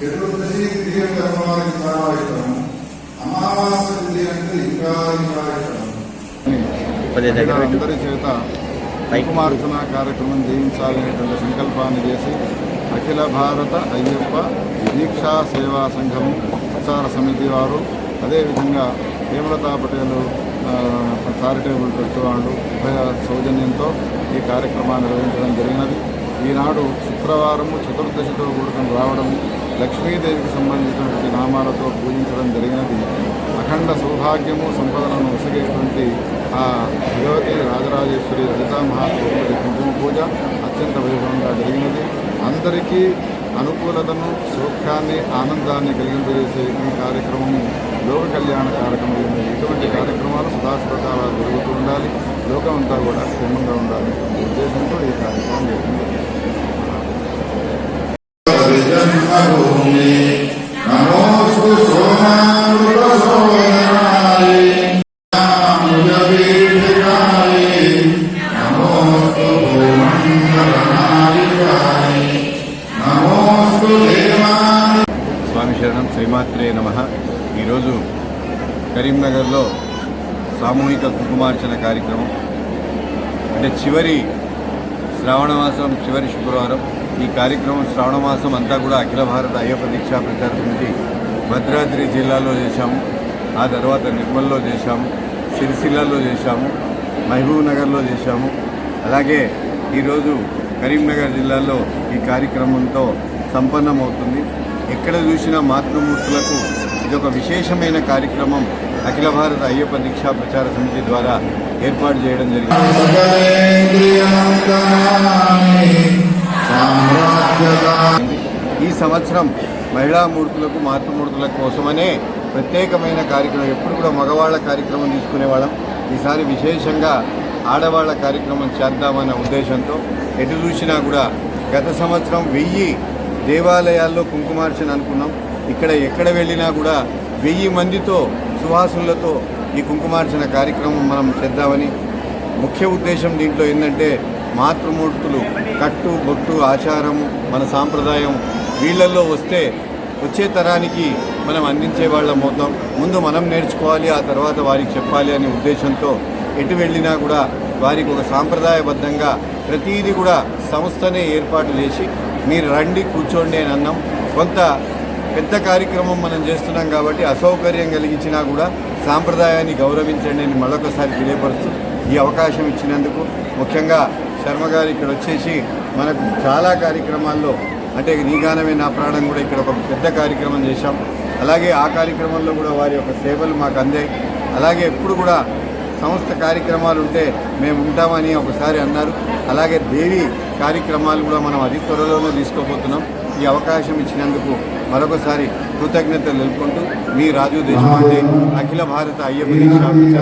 చతుర్దశి తిథి అమావాస్య అంటే ఇంకా ఇంకా అందరి చేత కుంకుమార్చన కార్యక్రమం జయించాలనేటువంటి సంకల్పాన్ని చేసి అఖిల భారత అయ్యప్ప దీక్షా సేవా సంఘం ప్రచార సమితి వారు అదేవిధంగా హేమలతా పటేల్ ఆ, చారిటబుల్ ట్రస్ట్ వాళ్ళు ఉభయ సౌజన్యంతో ఈ కార్యక్రమాన్ని నిర్వహించడం జరిగినది. ఈనాడు శుక్రవారము చతుర్దశితో కూడుకుని రావడం లక్ష్మీదేవికి సంబంధించినటువంటి నామాలతో పూజించడం జరిగినది. అఖండ సౌభాగ్యము సంపదలను ఉసిగేటువంటి ఆ భగవతి రాజరాజేశ్వరి లలితా మహాత్ముడి కుంకుమ పూజ అత్యంత వైభవంగా జరిగినది. అందరికీ అనుకూలతను సుఖాన్ని ఆనందాన్ని కలిగింపజేసే ఈ కార్యక్రమము లోక కళ్యాణ కార్యక్రమం. ఇటువంటి కార్యక్రమాలు సదాశివకాలాలు జరుగుతూ ఉండాలి. లోకమంతా కూడా క్షేమంగా ఉండాలి. ఉద్దేశంతో ఈ కార్యక్రమం జరిగింది. నమోస్తు సోమామృత కరీంనగర్లో సామూహిక కుంకుమార్చన కార్యక్రమం. అంటే చివరి శ్రావణ మాసం చివరి శుక్రవారం. ఈ కార్యక్రమం శ్రావణ మాసం అంతా కూడా అఖిల భారత అయ్యప్ప దీక్షా ప్రచార సమితి భద్రాద్రి జిల్లాలో చేశాము. ఆ తర్వాత నిర్మల్లో చేశాము. సిరిసిల్లలో చేశాము. మహబూబ్ నగర్లో చేశాము. అలాగే ఈరోజు కరీంనగర్ జిల్లాలో ఈ కార్యక్రమంతో సంపన్నమవుతుంది. ఎక్కడ చూసినా మాతృమూర్తులకు ఇది ఒక విశేషమైన కార్యక్రమం. అఖిల భారత అయ్యప్ప దీక్షా ప్రచార సమితి ద్వారా ఏర్పాటు చేయడం జరిగింది. ఈ సంవత్సరం మహిళా మూర్తులకు మాతృమూర్తుల కోసమనే ప్రత్యేకమైన కార్యక్రమం ఎప్పుడు కూడా మగవాళ్ళ కార్యక్రమం తీసుకునేవాళ్ళం ఈసారి విశేషంగా ఆడవాళ్ళ కార్యక్రమం చేద్దామన్న ఉద్దేశంతో ఎటు చూసినా కూడా గత సంవత్సరం వెయ్యి దేవాలయాల్లో కుంకుమార్చన అనుకున్నాం. ఇక్కడ ఎక్కడ వెళ్ళినా కూడా వెయ్యి మందితో సువాసులతో ఈ కుంకుమార్చన కార్యక్రమం మనం చేద్దామని ముఖ్య ఉద్దేశం దీంట్లో ఏంటంటే మాతృమూర్తులు కట్టు బొట్టు ఆచారము మన సాంప్రదాయం వీళ్ళల్లో వస్తే వచ్చే తరానికి మనం అందించే వాళ్ళం అవుతాం. ముందు మనం నేర్చుకోవాలి ఆ తర్వాత వారికి చెప్పాలి అనే ఉద్దేశంతో ఎటు వెళ్ళినా కూడా వారికి ఒక సాంప్రదాయబద్ధంగా ప్రతీది కూడా సంస్థనే ఏర్పాటు చేసి మీరు రండి కూర్చోండి అని అన్నాం. కొంత పెద్ద కార్యక్రమం మనం చేస్తున్నాం కాబట్టి అసౌకర్యం కలిగించినా కూడా సాంప్రదాయాన్ని గౌరవించండి అని మరొకసారి తెలియపరుస్తూ ఈ అవకాశం ఇచ్చినందుకు ముఖ్యంగా శర్మ గారు ఇక్కడ వచ్చేసి మనకు చాలా కార్యక్రమాల్లో అంటే నీ గానమే నా ప్రాణం కూడా ఇక్కడ ఒక పెద్ద కార్యక్రమం చేశాం. అలాగే ఆ కార్యక్రమంలో కూడా వారి యొక్క సేవలు మాకు అందాయి. అలాగే ఎప్పుడు కూడా సంస్థ కార్యక్రమాలు ఉంటే మేము ఉంటామని ఒకసారి అన్నారు. అలాగే దేవి కార్యక్రమాలు కూడా మనం అతి త్వరలోనే తీసుకోబోతున్నాం. ఈ అవకాశం ఇచ్చినందుకు మరొకసారి కృతజ్ఞతలు తెలుపుకుంటూ మీ రాజు దేశపాండే అఖిల భారత అయ్యప్ప దీక్షా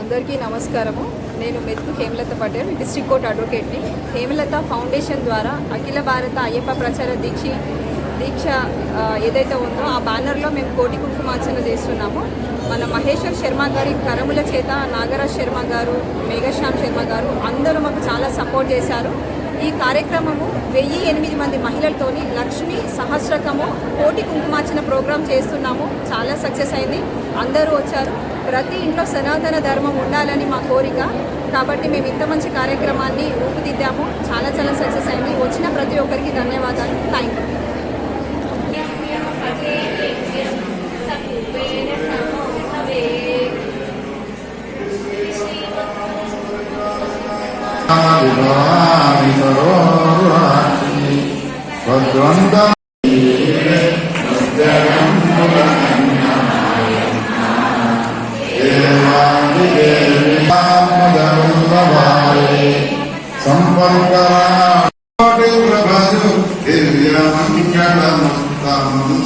అందరికీ నమస్కారము. నేను మెతుకు హేమలత పటేల్ డిస్ట్రిక్ట్ కోర్ట్ అడ్వకేట్ని. హేమలత ఫౌండేషన్ ద్వారా అఖిల భారత అయ్యప్ప ప్రచార దీక్ష దీక్ష ఏదైతే ఉందో ఆ బ్యానర్లో మేము కోటి కుంకుమార్చన చేస్తున్నాము. మన మహేశ్వర్ శర్మ గారి కరముల చేత నాగరాజ్ శర్మ గారు మేఘశ్యామ్ శర్మ గారు అందరూ మాకు చాలా సపోర్ట్ చేశారు. ఈ కార్యక్రమము వెయ్యి ఎనిమిది మంది మహిళలతోని లక్ష్మి సహస్రకము కోటి కుంకుమార్చన ప్రోగ్రాం చేస్తున్నాము. చాలా సక్సెస్ అయింది. అందరూ వచ్చారు. ప్రతి ఇంట్లో సనాతన ధర్మం ఉండాలని మా కోరిక. కాబట్టి మేము ఇంత మంచి కార్యక్రమాన్ని ఊపిదిద్దాము. చాలా చాలా సక్సెస్ అయింది. వచ్చిన ప్రతి ఒక్కరికి ధన్యవాదాలు. Thank you I'm